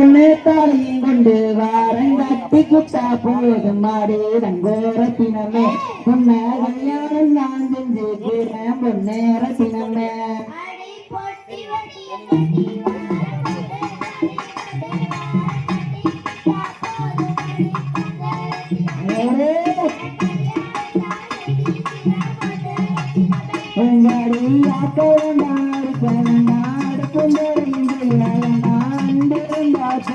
பொண்ணு தாலியும் கொண்டு வாரம் கட்டி குத்தா போதும். மாடு ரங்கோரத்தினமே பொண்ண கல்யாணம் நான் செஞ்சுக்கிறேன் பொன்னேரத்தினமே அடி பொட்டி வடிய கட்டி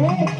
Yeah.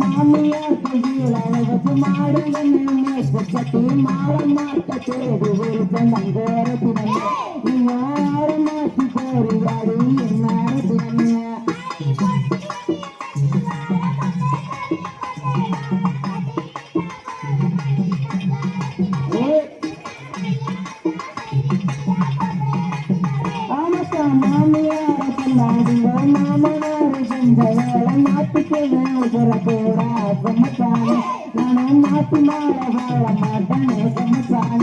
மாமியார் கையில் அழகு மாடு என்ன தேடி ஒரு நங்கோரத்தினமே நீங்க ஆறு மாசி போரியாடி நேரத்தினமே ஆமக்கா செஞ்ச வேலை நாட்டுக்கு வேலை ನನ್ನ ಮಾತು ಮಾಡ ಹಾಳ ಮಾತಾನೆ ಸಮಸಾನ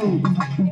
Valeu!